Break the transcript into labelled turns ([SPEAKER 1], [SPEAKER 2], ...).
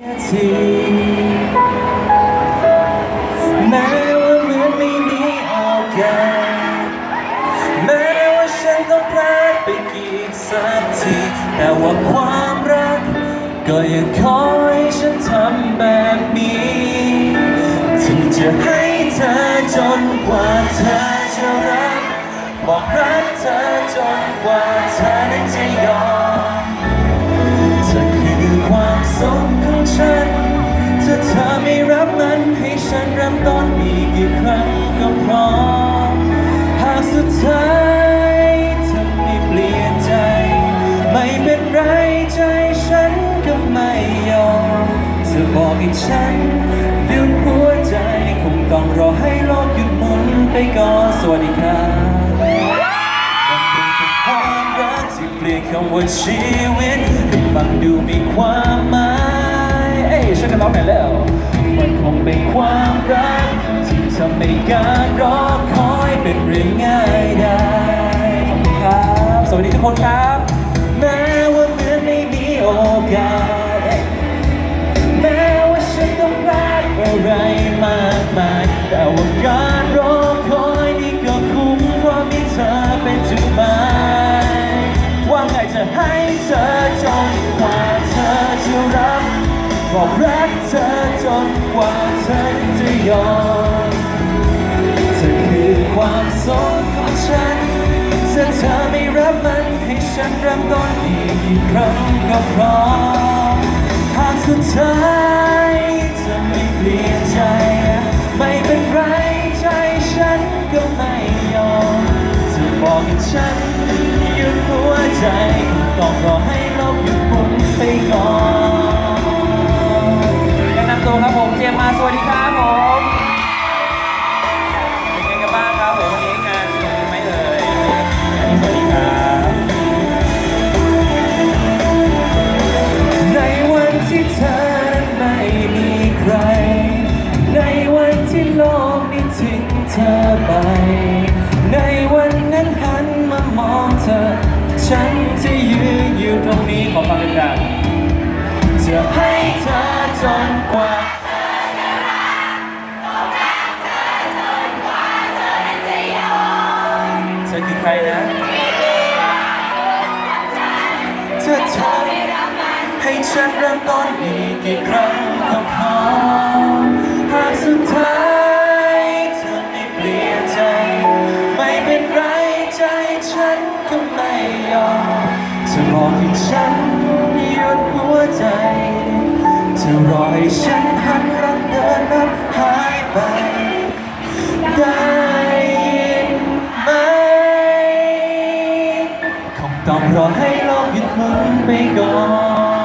[SPEAKER 1] ทีแม้ว่าเหมือนไม่มีโอกาสแม้ว่าฉันต้องพลาดไปกี่สักทีแต่ว่าความรัก ก็ยังคอยฉันทำแบบนี้ที่จะให้เธอจนกว่าเธอจะรักบอกรักเธอจนกว่าเธอนั้นจะยอม ฉันเริ่มต้นอีกกี่ครั้งก็พร้อมหากสุดท้ายเธอไม่เปลี่ยนใจ ไม่เป็นไรใจฉันก็ไม่ยอมเธอบอกให้ฉันหยุดหัวใจ คงต้องรอให้โลกหยุดหมุนไปก่อนสวัสดีครับมันเป็นความรักที่เปลี่ยนคำว่าชีวิตให้ฟังดูมีความหมาย เอ้ยช่วยกันร้องหนแล้ว บอกรักเธอจนกว่าเธอจะยอมเธอคือความสุขของฉันถ้าเธอไม่รับมันให้ฉันเริ่มต้นอีกกี่ครั้งก็พร้อมหากสุดท้ายเธอไม่เปลี่ยนใจ ไม่เป็นไรใจฉันก็ไม่ยอมเธอบอกให้ฉันหยุดหัวใจต้องรอให้โลกหยุ มา สวัสดีครับผมเป็นไงกันบ้างครับผมวันนี้งานสนุกไหมเอ่ยสวัสดีครับในวันที่เธอนั้นไม่มีใคร ในวันที่โลกนี้ทิ้งเธอไป ในวันนั้นหันมามองเธอ ฉันจะยืนอยู่ตรงนี้ขอฟังดังๆจะให้เธอ ฉันเริ่มต้นอีกกี่ครั้งก็พอหากสุดท้ายเธอไม่เปลี่ยนใจ ไม่เป็นไรใจฉันก็ไม่ยอมเธอบอกให้ฉันหยุดหัวใจเธอรอให้ฉันหันหลังเดินนับหายไปได้ยินไหมคงต้องรอให้โลกหยุดหมุนไปก่อน